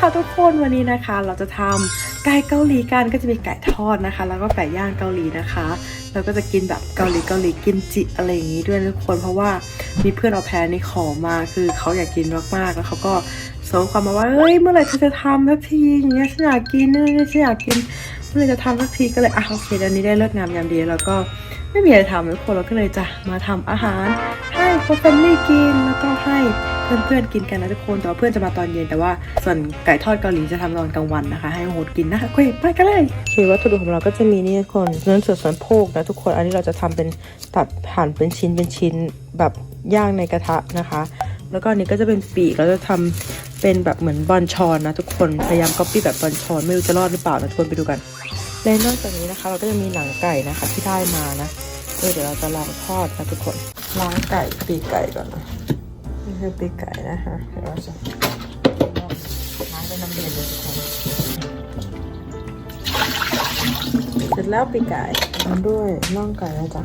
ค่ะทุกคนวันนี้นะคะ เราจะทำไก่เกาหลีกันก็จะมีไก่ทอดนะคะ แล้วก็ไก่ย่างเกาหลีนะคะแล้วก็จะกินแบบเกาหลีเกาหลีกินจิอะไรอย่างนี้ด้วยทุกคนเพราะว่ามีเพื่อนเอาแพรนี่ขอมาคือเขาอยากกินมากๆแล้วเขาก็ส่งความมาว่าเอ้ยเมื่อไหร่เธอจะทำสักทีอย่างเงี้ยฉันอยากกินเนี่ยฉันอยากกินเมื่อไหร่จะทำสักทีก็เลยอะโอเคเดี๋ยวนี้ได้เลิกงามยามดีแล้วก็ไม่มีอะไรทำทุกคนเราก็เลยจะมาทำอาหารให้โคฟนลี่กินแล้วก็ให้ เพื่อนๆกินกันนะทุกคนแต่ว่าเพื่อนจะมาตอนเย็นแต่ว่าส่วนไก่ทอดเกาหลีจะทำตอนกลางวันนะคะ ให้โฮดกินนะคะไปกันเลยโอเควัตถุดิบของเราก็จะมีนี่ทุกคนเนื้อส่วนส่วนโพกนะทุกคนอันนี้เราจะทำเป็นตัดหั่นเป็นชิ้นเป็นชิ้นแบบย่างในกระทะนะคะ แล้วก็อันนี้ก็จะเป็นปีกเราจะทำเป็นแบบเหมือนบอลชอนนะทุกคนพยายามก๊อปปี้แบบบอลชอนไม่รู้จะรอดหรือเปล่านะทุกคนไปดูกันและนอกจากนี้นะคะ เราก็จะมีหนังไก่นะคะที่ได้มานะเออเดี๋ยวเราจะลองทอดนะทุกคนล้างไก่ปีกไก่ก่อนนะ นี่คือปีกไก่นะคะเดี๋ยวเราจะล้างด้วยน้ำเย็นเลยทุกคนเสร็จแล้วปีกไก่ตามด้วยน่องไก่นะจ๊ะ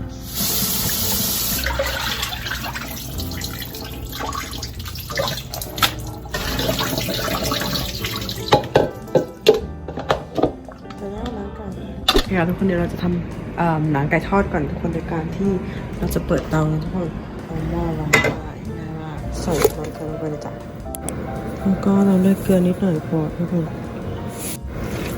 ค่ะทุกคนเดี๋ยวเราจะทำน่อหนังไก่ทอดก่อนทุกคนโดยการที่เราจะเปิดเตาทุกคนายมากใส่มันเข้าไปเลยจ้ะแล้วก็เราเลือกเกลือนิดหน่อยพอทุกคน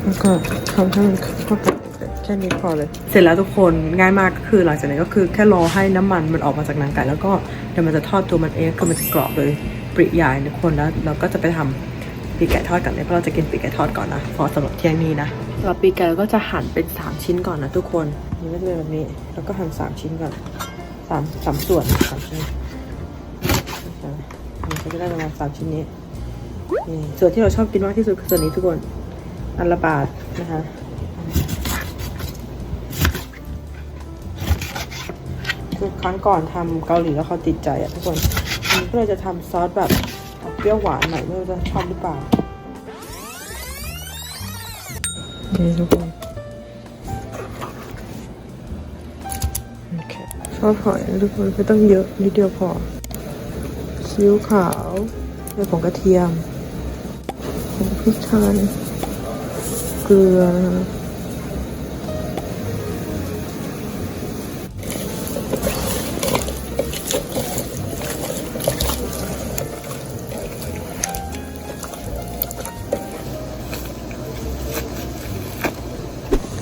แล้วก็ทำให้มันเข้ากันแค่นี้พอเลย เสร็จแล้วทุกคนง่ายมากก็คือหลังจากนั้นก็คือแค่รอให้น้ำมันมันออกมาจากหนังไก่แล้วก็เดี๋ยวมันจะทอดตัวมันเองคือมันจะกรอบเลยปริยายทุกคนแล้วเราก็จะไปทำปีกไก่ทอดก่อนเลยเพราะเราจะกินปีกไก่ทอดก่อนนะพอสำหรับเที่ยงนี้นะสำหรับปีกไก่เราก็จะหั่นเป็นสามชิ้นก่อนนะทุกคนนี่ก็จะเป็นแบบนี้แล้วก็หั่นสามชิ้นก่อนสามสามส่วนสามชิ้น มันก็จะได้ประมาณสามชิ้นนี้นี่ส่วนที่เราชอบกินมากที่สุดคือส่วนนี้ทุกคนอันละบาทนะคะคือครั้งก่อนทำเกาหลีแล้วเขาติดใจอะทุกคนอันนี้ก็เลยจะทำซอสแบบเปรี้ยวหวานหน่อยไม่รู้จะชอบหรือเปล่านี่ทุกคนโอเคชอบหอยทุกคนไม่ต้องเยอะนิดเดียวพอ ซีอิ๊วขาวแล้วผงกระเทียมผงพริกไทยเกลือนะคะ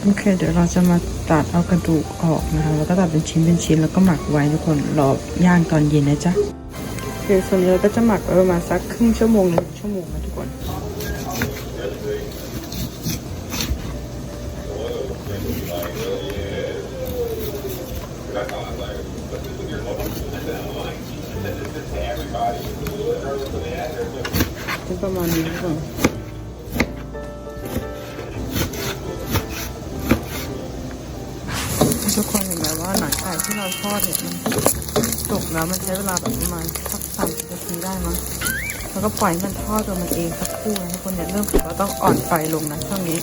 โอเค เดี๋ยวเราจะมาตัดเอากระดูกออกนะคะ แล้วก็ตัดเป็นชิ้นเป็นชิ้นแล้วก็หมักไว้ทุกคน รอย่างตอนเย็นนะจ๊ะ โอเคส่วนนี้เราก็จะหมักไว้ประมาณสักครึ่งชั่วโมงหนึ่งชั่วโมงนะทุกคนเป็นประมาณนี้ทุกคนทุกคนเห็นไหมว่าหนังไก่ที่เราทอดเนี่ยมันสุกแล้วมันใช้เวลาแบบประมาณ ได้มั้งแล้วก็ปล่อยให้มันทอดตัวมันเองสักครู่นะทุกคนเนี่ยเริ่มคือเราต้องอ่อนไฟลงนะช่วงนี้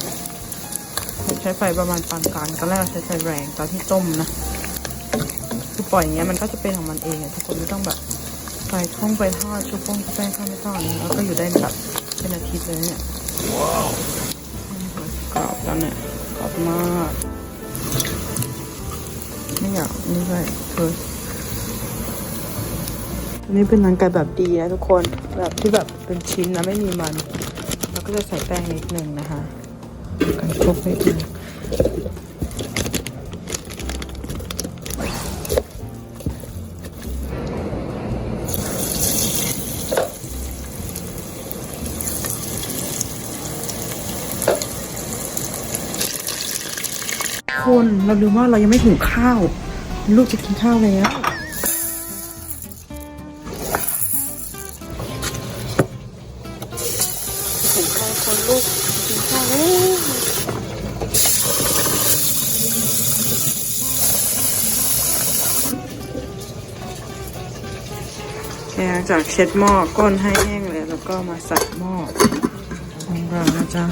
ผมใช้ไฟประมาณปานกลางตอนแรกเราใช้ไฟแรงตอนที่ต้มนะคือปล่อยอย่างเงี้ยมันก็จะเป็นของมันเองทุกคนไม่ต้องแบบใส่ท่องไปทอดชุบโป้งชุบแป้งทอดไม่ต้องนะแล้วก็อยู่ได้แบบเป็นอาทิตย์เลยเนี่ยกรอบแล้วเนี่ยกรอบมากไม่อยากนี่ใช่เออ นนี้เป็นหนังไก่แบบดีนะทุกคนแบบที่แบบเป็นชิ้นนะไม่มีมัน แล้วก็จะใส่แป้งนิดนึงนะคะกันคลุกนิดนึงคนเราลืมว่าเรายังไม่หุงข้าว ลูกจะกินข้าวแล้ว จากเช็ดหม้อก้นให้แห้งเลยแล้วก็มาใส่หม้อของเรานะจ๊ะ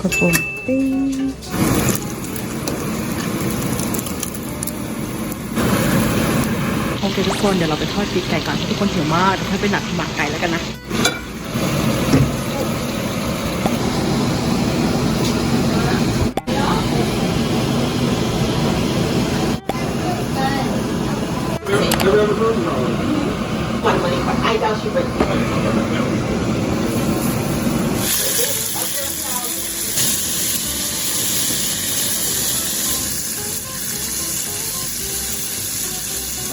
กระปุ่มปิ้งโอเคทุกคนเดี๋ยวเราไปทอดปีกไก่ก่อนทุกคนหิวมากเดี๋ยวค่อไปหนักหมักไก่แล้วกันนะเ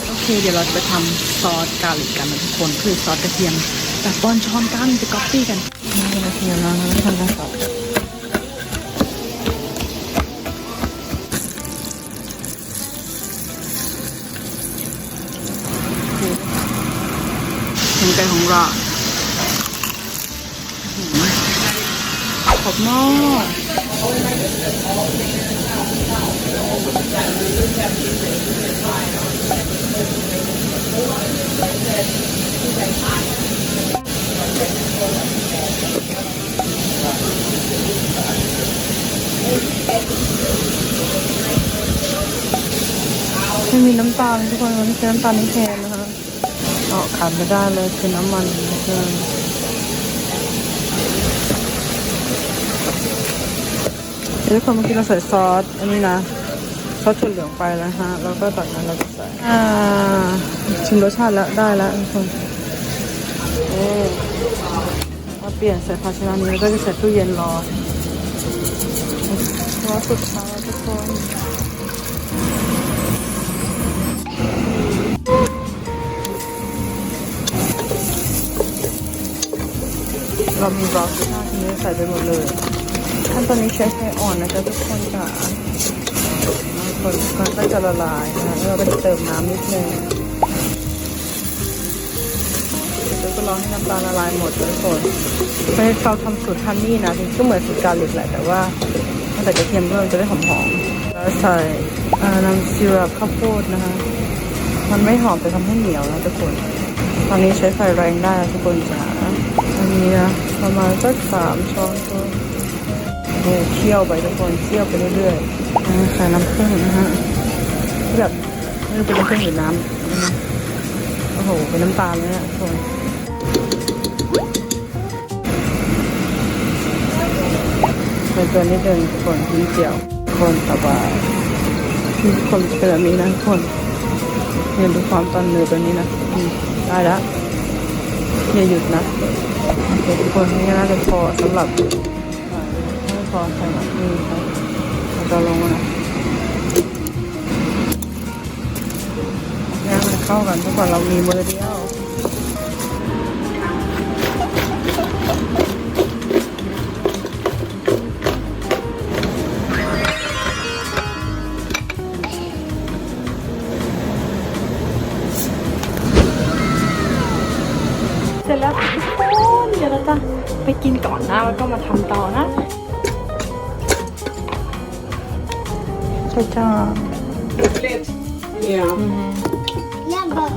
โอเคเดี๋ยวเราจะไปทำซอสกาลิกกันนะทุกคนคือซอสกระเทียมแบบบอนช้อนกันจะก๊อปปี้กันนี่กระเทียมแล้วนะทำกันต่อถึ ใจของเราขอบหม้อไม่มีน้ำตาลทุกคนมันไม่ใช่น้ำตาลนี่แทนนะคะ อ๋อขาดไม่ได้เลยคือน้ำมันเครื่องเดี๋ยวทุกคนเมื่อกี้เราใส่ซอสอันนี้นะซอสถั่วเหลืองไปแล้วฮะแล้วก็ตักนั้นเราจะใส่อ่าชิมรสชาติแล้วได้แล้วทุกคนเอ๊มาเปลี่ยนใส่ภาชนะนี้แล้วก็จะใส่ตู้เย็นรอรอสุดท้ายทุกคน เรามีบราวน์ข้าทีนี้ใส่ไปหมดเลยขั้นตอนนี้ใช้ไฟอ่อนนะจ๊ะทุกคนจ๋าคนมันก็จะละลายนะแล้วเราก็จะเติมน้ำนิดนึงเดี๋ยวก็รอให้น้ำตาลละลายหมดเลยทุกคนเพื่อให้เราทำสูตรฮันนี่นะจริงก็เหมือนสูตรกาลิกแหละแต่ว่าถ้าใส่กระเทียมเพิ่มจะได้หอมๆแล้วใส่น้ำซีรัปข้าวโพดนะคะ มันไม่หอมแต่ทำให้เหนียวนะทุกคน ตอนนี้ใช้ไฟแรงได้ทุกคนจ๋า อันนี้นะประมาณสักสามช้อนโต๊ะเนี่ยเคี่ยวไปทุกคนเคี่ยวไปเรื่อยๆอ่าใส่น้ำผึ้งนะฮะที่แบบไม่รู้เป็นน้ำผึ้งหรือน้ำนะโอ้โหเป็นน้ำตาลเลยนะทุกคนใส่ตัวนิดเดินทุกคนนิดเดียวทุกคนต่อไปทุกคนจะเป็นแบบนี้นะทุกคนเห็นดูความตอนเนื้อตัวนี้นะอืมได้แล้ว อย่าหยุดนะโอเคทุกคนนี่น่าจะพอสำหรับไม่พอสำหรับนี้ครับเราจะลงมานะย่างมันเข้ากันทุกคนเรามีมือเดียว เสร็จแล้วทุกคนเดี๋ยวเราจะไปกินก่อนนะแล้วก็มาทำต่อนะใช่จ้า Yeah. Yeah, but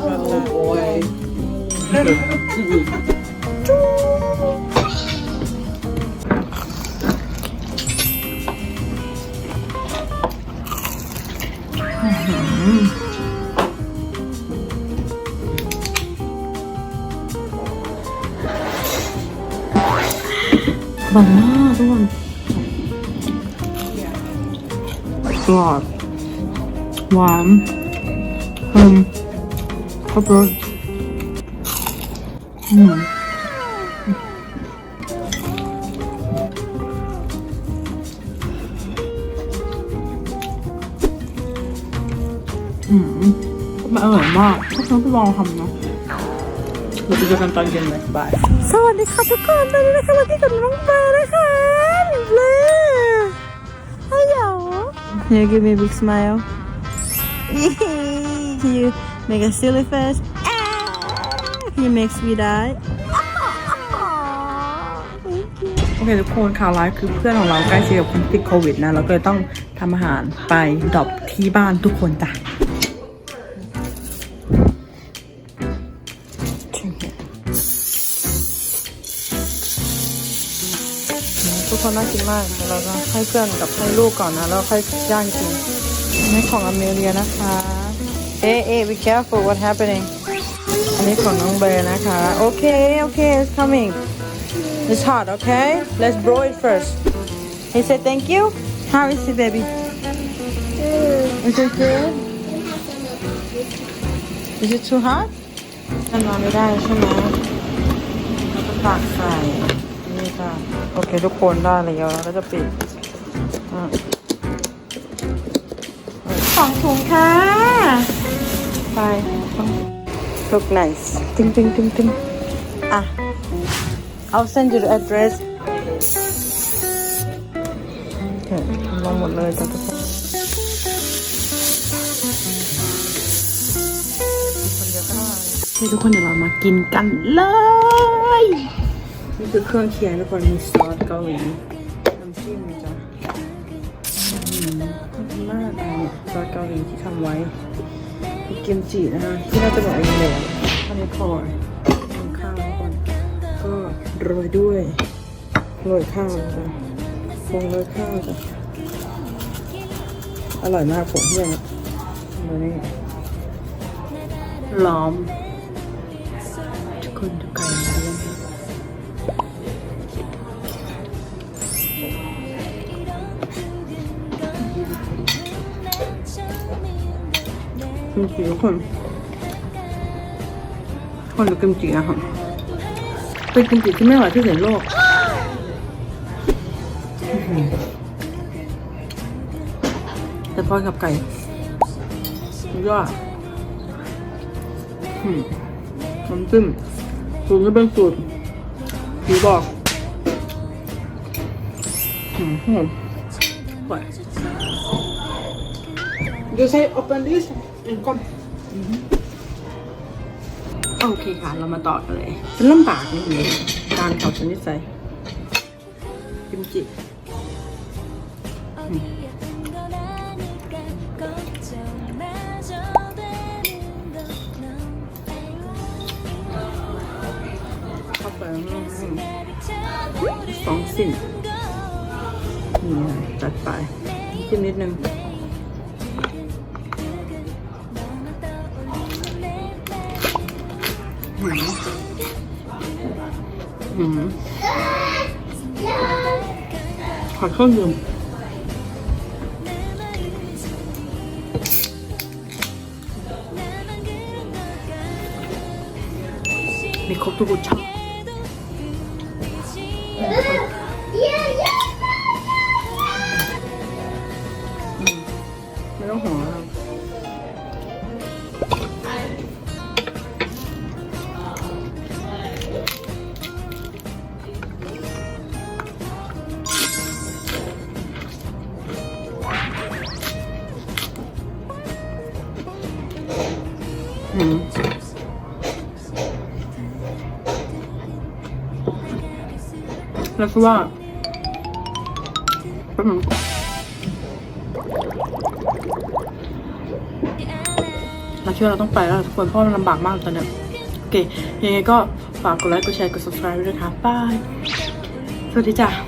Oh boy. บังมากทุกคนกรอบหวานเค็มครบรสอืมอืมมันอร่อยมากพวกฉันไปลองทำนะ เดี๋ยวไปเจอกันตอนเย็นเลยบาย สวัสดีค่ะทุกคนตอนนี้นะคะเราที่กับน้องเบย์นะคะเบย์ฮัลโหล Can you give me a big smile Can you make a silly face Can you make sweet eye โอเคทุกคนข่าวร้ายคือเพื่อนของเราใกล้ชิดกับคนติดโควิดนะ เราก็เลยต้องทำอาหารไปดรอปที่บ้านทุกคนจ้ะ คนน่ากินมากเดี๋ยวเราจะให้เพื่อนกับให้ลูกก่อนนะแล้วค่อยย่างกินอันนี้ของอเมเรียนะคะเอ๊ะเอ๊ะ be careful what happening อันนี้ของน้องเบย์นะคะโอเคโอเค it's coming it's hot okay let's blow it first he said thank you how is it baby is it good is it too hot มันนอนไม่ได้ใช่ไหมฝากไข่นี่ ค่ะโอเคทุกคนได้แล้วแล้วจะปิดอะสองถุงค่ะไป look nice ตึงตึงตึงตึงอะ I'll send you the address โอเคลงหมดเลยจ้ะทุกคนคนเยอะขนาดนี้ทุกคนเดี๋ยวเรามากินกันเลย นี่คือเครื่องเคียงทุกคนมีซอสเกาหลีน้ำจิ้มนะจ๊ะอืมากินมากเลยเนี่ยซอสเกาหลีที่ทำไว้มีกิมจินะคะที่น่าจะบอกเองเลยอันนี้พอทำข้าวทุกคนก็โรยด้วยโรยข้าวนะจ๊ะฟงโรยข้าวจ้ะอร่อยมากผมเนี่ยดูนี่ล้อมทุกคนดูไก่มาเลี้ยงค่ะ กิมจิทุกคนคนดูกิมจินะค่ะเป็นกิมจิที่ไม่อร่อยที่สุดในโลกแต่พอกับไก่ยอดอืมน้ำจิ้มสูตรนี้เป็นสูตรผีบอกอืมหอมไป You say open this and come โอเคค่ะ เรามาต่อกันเลยเป็นลำบากนิดนึงการเขาชนิดใส่กิมจิอืมเข้าไปสองสิ่งนี่จัดไปจิ้มนิดนึง หืมขอเครื่อง แล้วก็ว่าแป๊บนึงเราคิดว่าเราต้องไปแล้วทุกคนเพราะมันลำบากมากตอนเนี้ยโอเค ยังไงก็ฝากกดไลค์ กดแชร์ กด subscribe ด้วยนะคะบาย สวัสดีจ้ะ